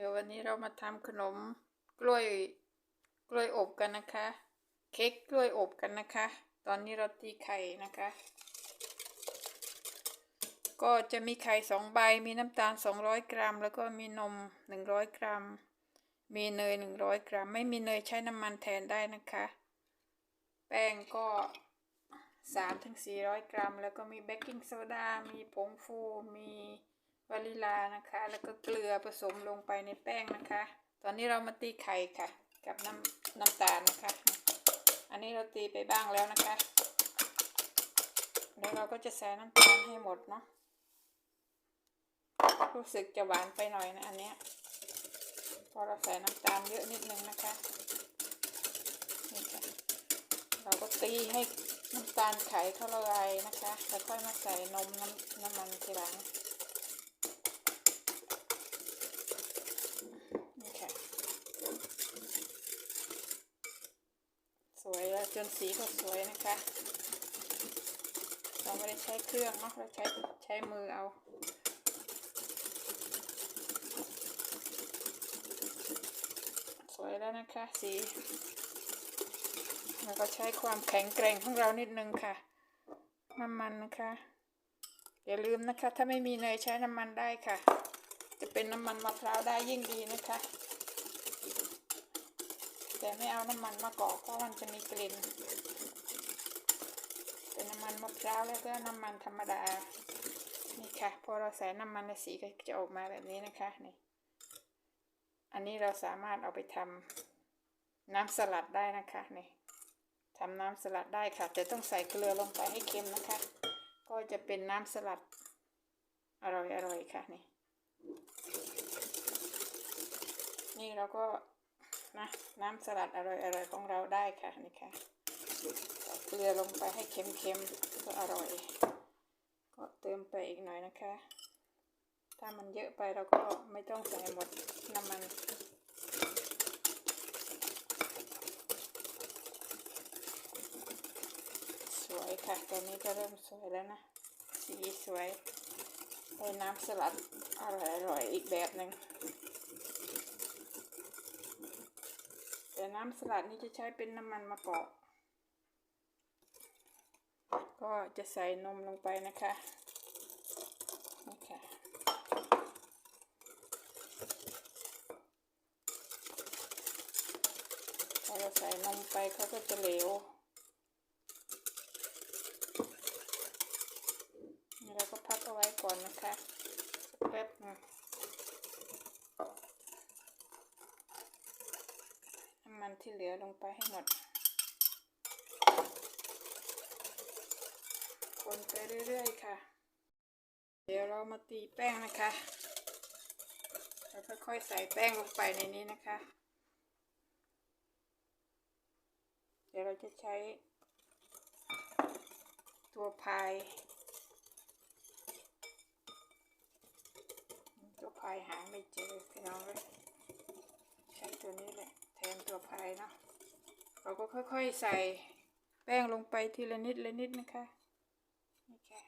เดี๋ยววันนี้เรามาทำขนมกล้วยกล้วยอบกันนะคะ เค้กกล้วยอบกันนะคะ ตอนนี้เราตีไข่นะคะ ก็จะมีไข่สองใบมีน้ำตาล 200 กรัม แล้วก็มีนม 100 กรัม มีเนย 100 กรัม ไม่มีเนยใช้น้ำมันแทนได้นะคะ แป้งก็3ถึง400 กรัม แล้วก็มีเบกกิ้งโซดา มีผงฟู มี วานิลานะคะ แล้วก็เกลือผสมลงไปในแป้งนะคะ ตอนนี้เรามาตีไข่ค่ะ กับน้ำน้ำตาลนะคะ อันนี้เราตีไปบ้างแล้วนะคะเดี๋ยวเราก็จะใส่น้ำตาลให้หมดเนาะรู้สึกจะหวานไปหน่อยนะอันเนี้ยพอเราใส่น้ำตาลเยอะนิดนึงนะคะนี่ค่ะเราก็ตีให้น้ำตาลไขเข้าละลายนะคะ แล้วค่อยมาใส่นมน้ำน้ำมันทีหลัง นี่ค่ะ สวยแล้ว จนสีก็สวยนะคะ เราไม่ได้ใช้เครื่องเนาะเราใช้ใช้มือเอาสวยแล้วนะคะสีแล้วก็ใช้ความแข็งแกร่งของเรานิดนึงค่ะ น้ำมันนะคะ อย่าลืมนะคะ ถ้าไม่มีเนยใช้น้ำมันได้ค่ะ จะเป็นน้ำมันมะพร้าวได้ยิ่งดีนะคะ แต่ไม่เอาน้ำมันมะกอกเพราะมันจะมีกลิ่นเป็นน้ำมันมะพร้าวแล้วก็น้ำมันธรรมดา นี่ค่ะ พอเราใส่น้ำมันในสีก็จะออกมาแบบนี้นะคะ นี่ อันนี้เราสามารถเอาไปทำน้ำสลัดได้นะคะ นี่ทำน้ำสลัดได้ค่ะ แต่ต้องใส่เกลือลงไปให้เค็มนะคะ ก็จะเป็นน้ำสลัด อร่อยๆค่ะนี่ นี่เราก็ นะน้ำสลัดอร่อยๆของเราได้ค่ะนี่ค่ะเกลือลงไปให้เค็มๆก็อร่อย ก็เติมไปอีกหน่อยนะคะ ถ้ามันเยอะไปเราก็ไม่ต้องใส่หมดน้ำมันสวยค่ะตอนนี้ก็เริ่มสวยแล้วนะสีสวยได้น้ำสลัดอร่อยๆอีกแบบหนึ่ง แต่น้ำสลัดนี้จะใช้เป็นน้ำมันมะกอก ก็จะใส่นมลงไปนะคะนี่ค่ะพอเราใส่นมไปเขาก็จะเหลวนี่เราก็พักเอาไว้ก่อนนะคะสักแป๊บหนึงน้ำ มันที่เหลือลงไปให้หมด คนไปเรื่อยๆค่ะ เดี๋ยวเรามาตีแป้งนะคะเราค่อยๆใส่แป้งลงไปในนี้นะคะ เดี๋ยวเราจะใช้ ตัวพายตัวพายหาไม่เจอพี่น้องเลยใช้ตัวนี้แหละ แทนตัวพายเนาะเราก็ค่อยๆใส่แป้งลงไปทีละนิดละนิดนะคะนี่ค่ะ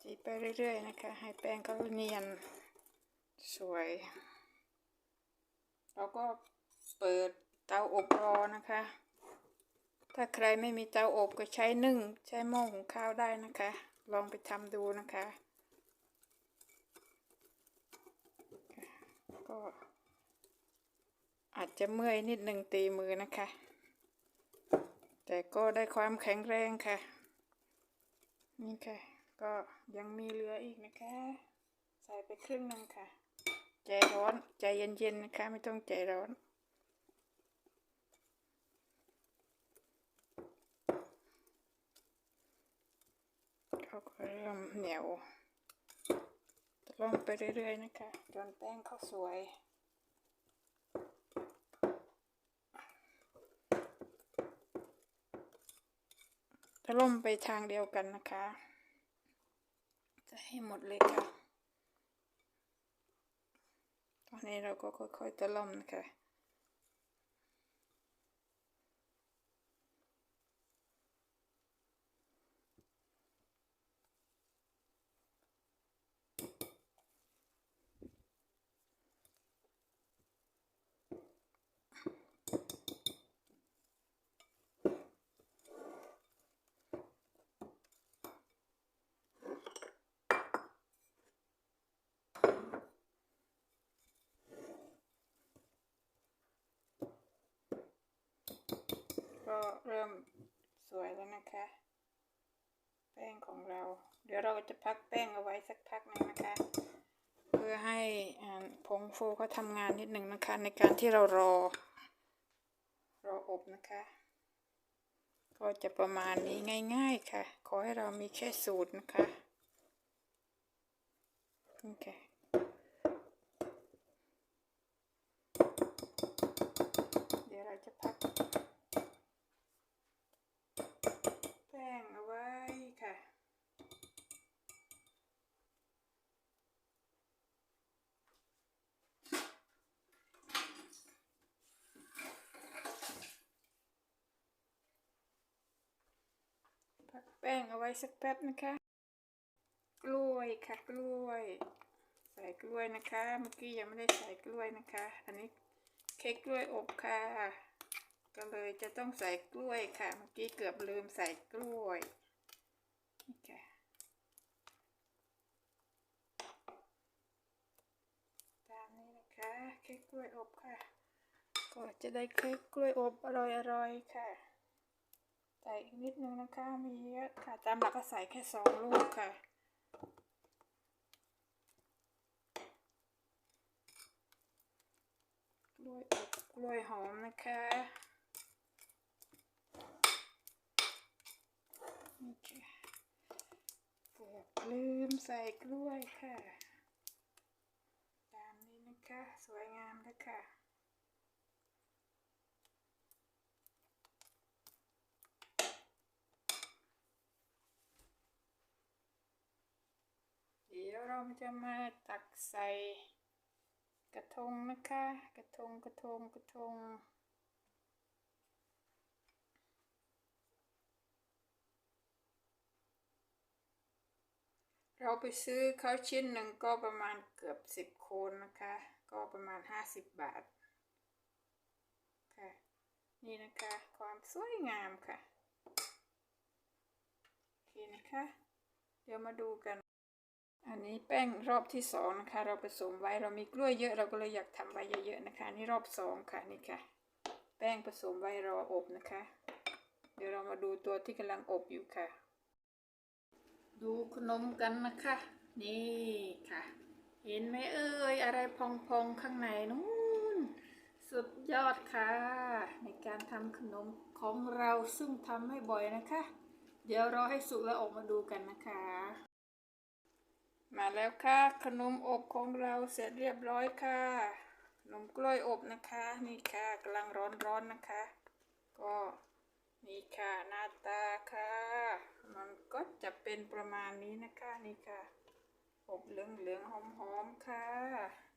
จีไปเรื่อยๆนะคะ ให้แป้งเขาเนียนสวย เราก็เปิดเตาอบรอนะคะ ถ้าใครไม่มีเตาอบก็ใช้นึ่ง ใช้หม้อหุงข้าวได้นะคะ ลองไปทำดูนะคะ ก็อาจจะเมื่อยนิดหนึ่งตีมือนะคะ แต่ก็ได้ความแข็งแรงค่ะ นี่ค่ะ ก็ยังมีเหลืออีกนะคะ ใส่ไปครึ่งหนึ่งค่ะ ใจร้อนใจเย็นๆนะคะ ไม่ต้องใจร้อน เขาก็เริ่มเหนียวลงไปเรื่อยๆนะคะจนแป้งเขาสวยจะล่มไปทางเดียวกันนะคะ จะให้หมดเลยค่ะ ตอนนี้เราก็ค่อยๆตะล่อมนะคะ สวยแล้วนะคะ แป้งของเรา เดี๋ยวเราจะพักแป้งเอาไว้สักพักหนึงนะคะ เพื่อให้ผงฟูเขาทำงานนิดหนึ่งนะคะ ในการที่เรารอ รออบนะคะ ก็จะประมาณนี้ง่าย ๆ ค่ะ ขอให้เรามีแค่สูตรนะคะ โอเคเดี๋ยวเราจะพัก แป้งเอาไว้ค่ะ พักแป้งเอาไว้สักแป๊บนะคะ กล้วยค่ะกล้วย ใส่กล้วยนะคะ เมื่อกี้ยังไม่ได้ใส่กล้วยนะคะ อันนี้เค้กกล้วยอบค่ะ ก็เลยจะต้องใส่กล้วยค่ะ เมื่อกี้เกือบลืมใส่กล้วยนี่ค่ะตามนี้นะคะเค้กกล้วยอบค่ะ ก็จะได้เค้กกล้วยอบอร่อยๆค่ะ ใส่อีกนิดนึงนะคะ มีเยอะค่ะตามหลักก็ใส่แค่สองลูกค่ะ กล้วยอบกล้วยหอมนะคะนี่ค่ะเกือบลืมใส่กล้วยค่ะ ตามนี้นะคะ สวยงามแล้วค่ะ เดี๋ ยวเราจะมาตักใส่กระทงนะคะ กระทงกระทงกระทงเราไปซื้อเขาชิ้นหนึ่งก็ประมาณเกือบสิบโคนนะคะ ก็ประมาณห้าสิบบาท ค่ะ นี่นะคะ ความสวยงามค่ะ โอเคนะคะ เดี๋ยวมาดูกัน อันนี้แป้งรอบที่สองนะคะ เราผสมไว้เรามีกล้วยเยอะเราก็เลยอยากทำไว้เยอะๆนะคะนี่รอบสองค่ะนี่ค่ะ แป้งผสมไว้รออบนะคะ เดี๋ยวเรามาดูตัวที่กำลังอบอยู่ค่ะ ดูขนมกันนะคะ นี่ค่ะ เห็นไหมเอ่ยอะไรพองๆข้างในนู้นสุดยอดค่ะ ในการทำขนมของเราซึ่งทำไม่บ่อยนะคะ เดี๋ยวรอให้สุกแล้วออกมาดูกันนะคะ มาแล้วค่ะ ขนมอบของเราเสร็จเรียบร้อยค่ะขนมกล้วยอบนะคะ นี่ค่ะกำลังร้อนๆนะคะ ก็นี่ค่ะหน้าตาค่ะ มันก็จะเป็นประมาณนี้นะคะนี่ค่ะ อบเหลืองๆหอมๆค่ะ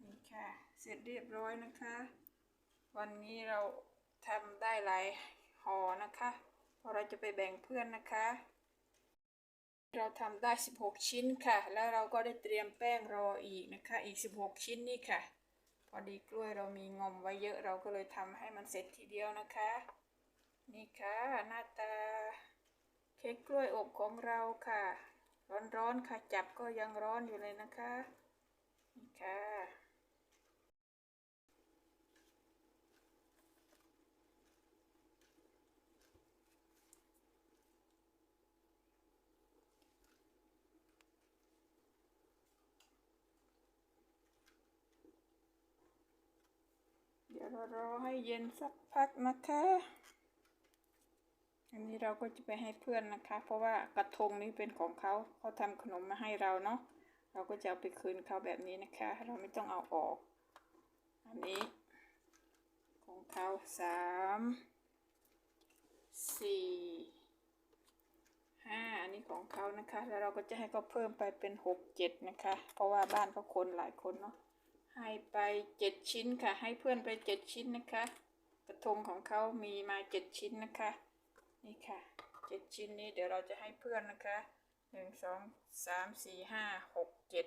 นี่ค่ะ เสร็จเรียบร้อยนะคะ วันนี้เราทำได้หลายห่อนะคะ เพราะเราจะไปแบ่งเพื่อนนะคะ เราทำได้ 16 ชิ้นค่ะ แล้วเราก็ได้เตรียมแป้งรออีกนะคะ อีก 16 ชิ้นนี่ค่ะ พอดีกล้วยเรามีงอมไว้เยอะเราก็เลยทำให้มันเสร็จทีเดียวนะคะ นี่ค่ะหน้าตา เค้กกล้วยอบของเราค่ะ ร้อนๆค่ะจับก็ยังร้อนอยู่เลยนะคะ นี่ค่ะ ดี๋ยวเรารอให้เย็นสักพักนะคะ อันนี้เราก็จะไปให้เพื่อนนะคะ เพราะว่ากระทงนี้เป็นของเขาเขาทำขนมมาให้เราเนาะ เราก็จะเอาไปคืนเขาแบบนี้นะคะ เราไม่ต้องเอาออก อันนี้ ของเขาสามสี่ห้าอันนี้ของเขานะคะ แล้วเราก็จะให้เขาเพิ่มไปเป็นหกเจ็ดนะคะ เพราะว่าบ้านเขาคนหลายคนเนาะ ให้ไปเจ็ดชิ้นค่ะ ให้เพื่อนไปเจ็ดชิ้นนะคะ กระทงของเขามีมาเจ็ดชิ้นนะคะ นี่ค่ะเจ็ดชิ้นนี้เดี๋ยวเราจะให้เพื่อนนะคะหนึ่งสองสามสี่ห้าหกเจ็ด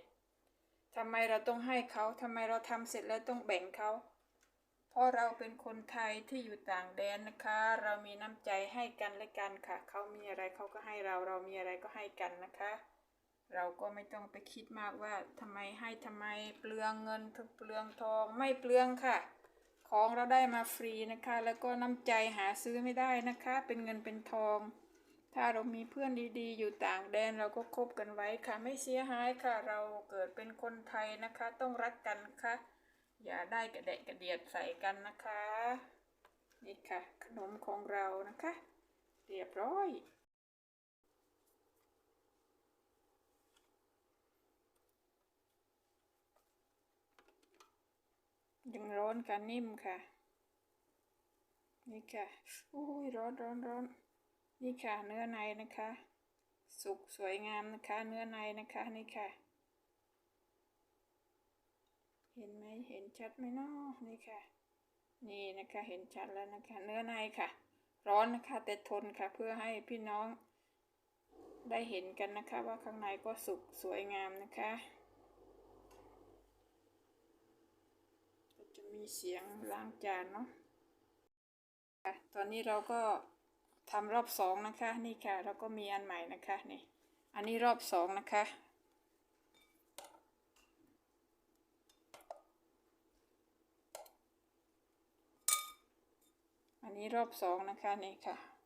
ทำไมเราต้องให้เขาทำไมเราทำเสร็จแล้วต้องแบ่งเขาเพราะเราเป็นคนไทยที่อยู่ต่างแดนนะคะ เรามีน้ำใจให้กันและกันค่ะ เขามีอะไรเขาก็ให้เรา เรามีอะไรก็ให้กันนะคะ เราก็ไม่ต้องไปคิดมากว่าทำไมให้ทำไมเปลืองเงินเปลืองทองไม่เปลืองค่ะ ของเราได้มาฟรีนะคะ แล้วก็น้ำใจหาซื้อไม่ได้นะคะ เป็นเงินเป็นทอง ถ้าเรามีเพื่อนดีๆ อยู่ต่างแดนเราก็คบกันไว้ค่ะ ไม่เสียหายค่ะ เราเกิดเป็นคนไทยนะคะ ต้องรักกันค่ะ อย่าได้กระเดะกระเดียดใส่กันนะคะ นี่ค่ะ ขนมของเรานะคะ เรียบร้อย ยังร้อนค่ะนิ่มค่ะ นี่ค่ะโอ้ยร้อนร้อนร้อนนี่ค่ะ เนื้อในนะคะ สุกสวยงามนะคะ เนื้อในนะคะนี่ค่ะ เห็นไหมเห็นชัดไหมเนาะนี่ค่ะ นี่นะคะเห็นชัดแล้วนะคะ เนื้อในค่ะ ร้อนนะคะ แต่ทนค่ะ เพื่อให้พี่น้องได้เห็นกันนะคะ ว่าข้างในก็สุกสวยงามนะคะ ก็จะ มีเสียงล้างจานเนาะค่ะตอนนี้เราก็ทำรอบสองนะคะ นี่ค่ะเราก็มีอันใหม่นะคะนี่ อันนี้รอบสองนะคะ อันนี้รอบสองนะคะนี่ค่ะ